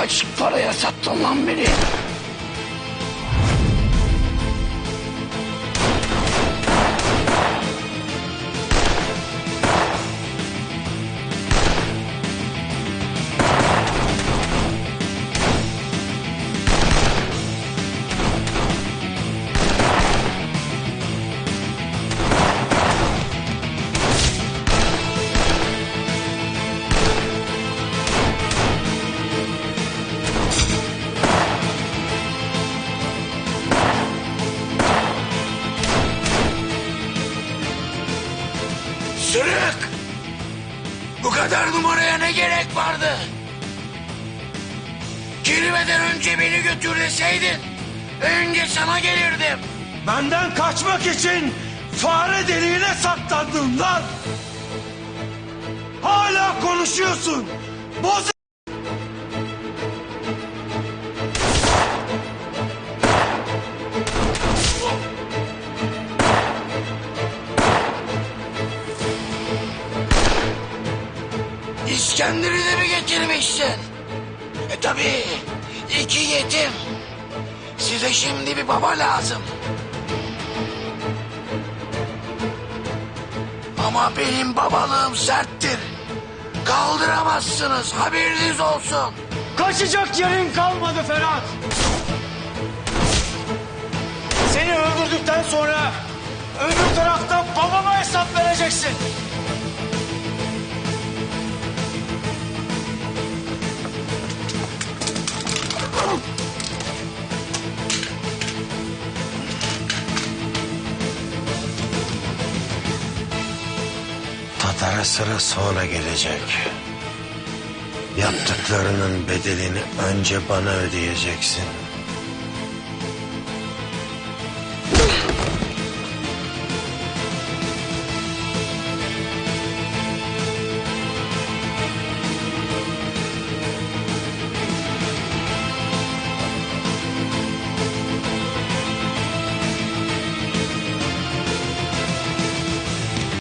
Kaç paraya sattın lan beni? Sırık! Bu kadar numaraya ne gerek vardı? Girmeden önce beni götür deseydin. Önce sana gelirdim. Benden kaçmak için fare deliğine saklandın lan. Hala konuşuyorsun. Boz İskender'i de mi getirmişsin? E tabii. iki yetim. Size şimdi bir baba lazım. Ama benim babalığım serttir. Kaldıramazsınız haberiniz olsun. Kaçacak yerin kalmadı Ferhat. Seni öldürdükten sonra öbür tarafta babama hesap vereceksin. Tatar'a sıra sonra gelecek. Yaptıklarının bedelini önce bana ödeyeceksin.